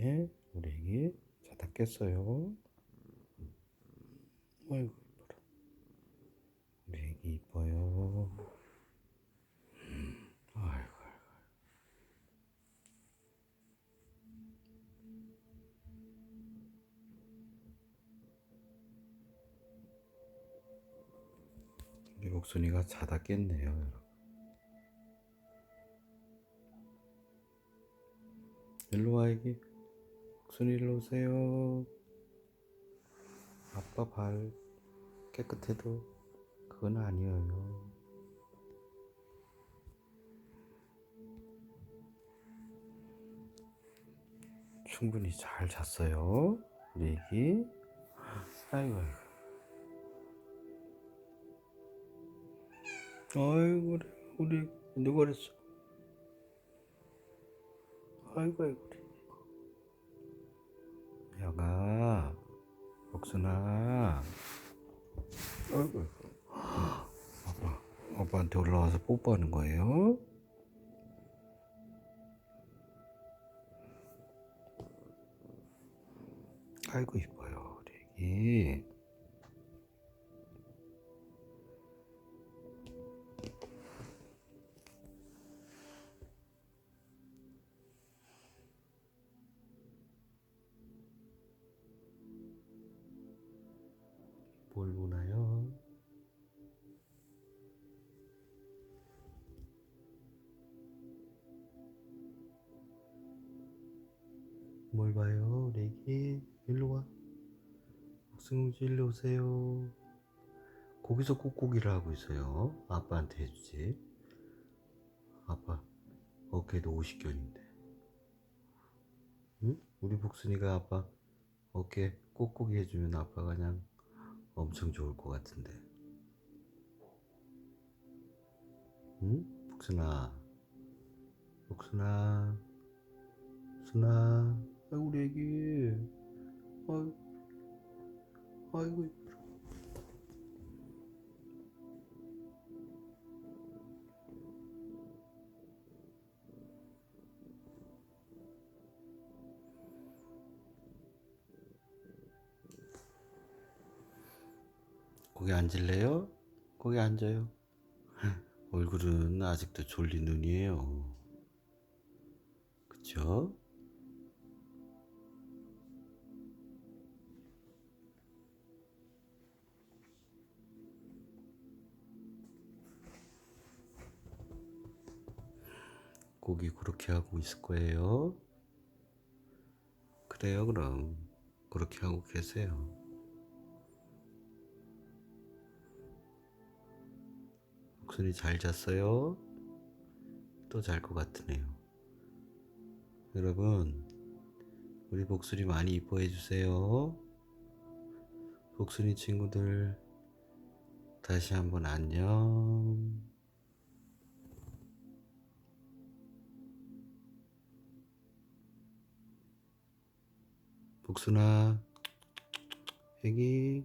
네, 우리 애기 자다 깼어요. 아이고 이뻐라. 우리 애기 이뻐요. 아이고 아이고. 우리 목순이가 자다 깼네요. 일로 와, 애기. 목순이 일로 오세요. 아빠 발 깨끗해도 그건 아니에요. 충분히 잘 잤어요, 우리 애기. 아이고, 아이고. 우리 누가 그랬어? 아이고, 아이고, 야가, 복순아. 아이고. 아빠, 아빠한테 올라와서 뽀뽀하는 거예요? 아이고, 이뻐요, 우리 애기. 뭘 보나요? 뭘 봐요, 애기? 일로 와. 목승지 일로 오세요. 거기서 꾹꾹이를 하고 있어요. 아빠한테 해주지. 아빠 어깨도 50견인데. 응? 우리 복순이가 아빠 어깨 꾹꾹이 해주면 아빠가 그냥 엄청 좋을 것 같은데. 응? 복순아. 복순아. 순아. 우리 애기. 거기 앉을래요? 거기 앉아요. 얼굴은 아직도 졸린 눈이에요. 그쵸? 고기 그렇게 하고 있을 거예요. 그래요, 그럼. 그렇게 하고 계세요. 목소리 잘 잤어요? 또 잘 것 같으네요. 여러분, 우리 목소리 많이 이뻐해 주세요. 목소리 친구들, 다시 한번 안녕. 복순아, 애기,